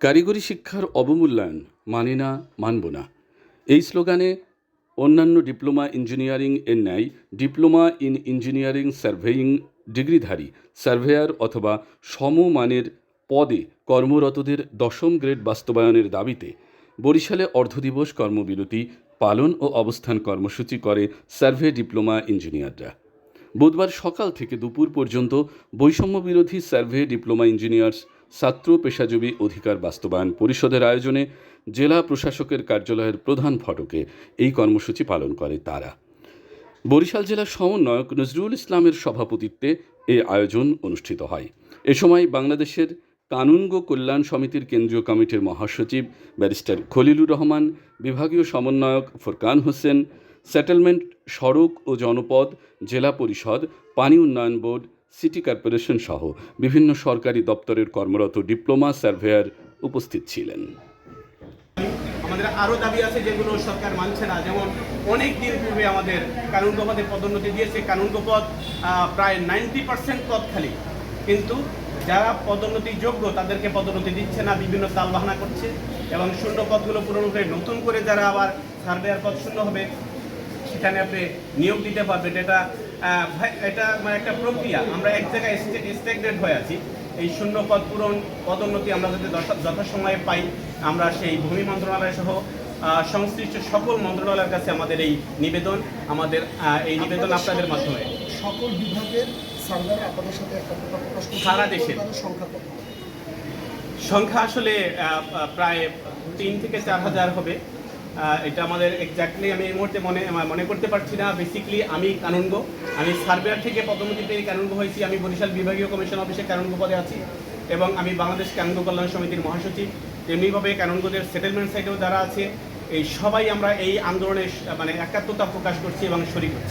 কারিগরি শিক্ষার অবমূল্যায়ন মানে না, মানব না। এই স্লোগানে অন্যান্য ডিপ্লোমা ইঞ্জিনিয়ারিং এর ন্যায় ডিপ্লোমা ইন ইঞ্জিনিয়ারিং সার্ভেয়িং ডিগ্রিধারী, সার্ভেয়ার অথবা সমমানের পদে কর্মরতদের দশম গ্রেড বাস্তবায়নের দাবিতে বরিশালে অর্ধদিবস কর্মবিরতি পালন ও অবস্থান কর্মসূচি করে সার্ভে ডিপ্লোমা ইঞ্জিনিয়াররা। বুধবার সকাল থেকে দুপুর পর্যন্ত বৈষম্য বিরোধী সার্ভে ডিপ্লোমা ইঞ্জিনিয়ার্স ছাত্র পেশাজীবী অধিকার বাস্তবায়ন পরিষদের আয়োজনে জেলা প্রশাসকের কার্যালয়ের প্রধান ফটকে এই কর্মসূচি পালন করে তারা। বরিশাল জেলার সমন্বয়ক নজরুল ইসলামের সভাপতিত্বে এই আয়োজন অনুষ্ঠিত হয়। এ সময় বাংলাদেশের কানুনগ কল্যাণ সমিতির কেন্দ্রীয় কমিটির মহাসচিব ব্যারিস্টার খলিলুর রহমান, বিভাগীয় সমন্বয়ক ফোরকান হোসেন, সেটেলমেন্ট সড়ক ও জনপদ, জেলা পরিষদ, পানি উন্নয়ন বোর্ড সিটি কর্পোরেশন সহ বিভিন্ন সরকারি দপ্তরের কর্মরত ডিপ্লোমা সার্ভেয়ার উপস্থিত ছিলেন। আমাদের আরও দাবি আছে যেগুলো সরকার মানছে না। যেমন অনেক দিন পূর্বে আমাদের কানুনগো পদে পদোন্নতি দিয়েছে। কানুনগো পদ আহ, প্রায় নাইনটি পার্সেন্ট পদ খালি। কিন্তু যারা পদোন্নতি যোগ্য তাদেরকে পদোন্নতি দিচ্ছে না বিভিন্ন তালবাহানা করছে এবং শূন্য পদগুলো পূরণ করে নতুন করে যারা আবার সার্ভেয়ার পদ শূন্য হবে সেখানে আপনি নিয়োগ দিতে পারবেন। এটা এটা মানে একটা প্রক্রিয়া। আমরা এক জায়গায় স্টেগনেট হয়ে আছি। এই শূন্য পদ পূরণ পদোন্নতি আমরা যাতে যথাসময়ে পাই আমরা সেই ভূমি মন্ত্রণালয় সহ সংশ্লিষ্ট সকল মন্ত্রণালয়ের কাছে আমাদের এই নিবেদন আমাদের এই নিবেদন আপনাদের মাধ্যমে। সকল বিভাগের সার্ভার আপনাদের সাথে একটা প্রকাশ সারা দেশে। সংখ্যা সংখ্যা আসলে প্রায় তিন থেকে চার হাজার হবে। এটা আমাদের এক্স্যাক্টলি আমি এই মুহূর্তে মনে মনে করতে পারছি না। বেসিক্যালি আমি কানুনগ আমি সার্ভেয়ার থেকে পদোন্নতি পেয়ে কানুনগ হয়েছি। আমি বরিশাল বিভাগীয় কমিশন অফিসে কানুনগ পদে আছি এবং আমি বাংলাদেশ কানুনগ কল্যাণ সমিতির মহাসচিব। তেমনিভাবে কানুনগদের সেটেলমেন্ট সাইটেও যারা আছে, এই সবাই আমরা এই আন্দোলনে মানে একাত্মতা প্রকাশ করছি এবং শরীর করছি